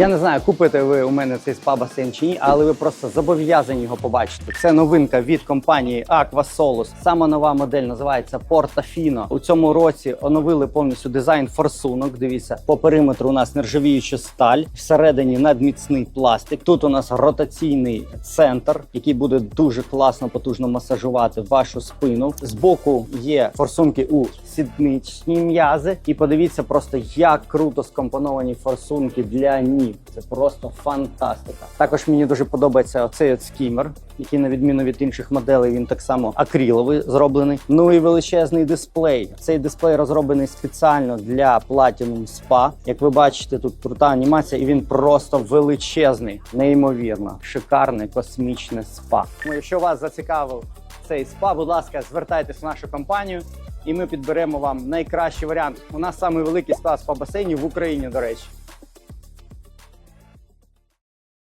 Я не знаю, купите ви у мене цей спа басейн чи ні, але ви просто зобов'язані його побачити. Це новинка від компанії Aqua Solus. Сама нова модель називається Portofino. У цьому році оновили повністю дизайн форсунок. Дивіться, по периметру у нас нержавіюча сталь, всередині надміцний пластик. Тут у нас ротаційний центр, який буде дуже класно, потужно масажувати вашу спину. Збоку є форсунки у сідничні м'язи. І подивіться просто, як круто скомпоновані форсунки для ніг. Це просто фантастика. Також мені дуже подобається оцей от скімер, який на відміну від інших моделей, він так само акриловий зроблений. Ну і величезний дисплей. Цей дисплей розроблений спеціально для Platinum Spa. Як ви бачите, тут крута анімація, і він просто величезний, неймовірно, шикарне космічне спа. Ну, якщо вас зацікавив цей спа, будь ласка, звертайтесь в нашу компанію. І ми підберемо вам найкращий варіант. У нас самий великий склад по басейні в Україні, до речі.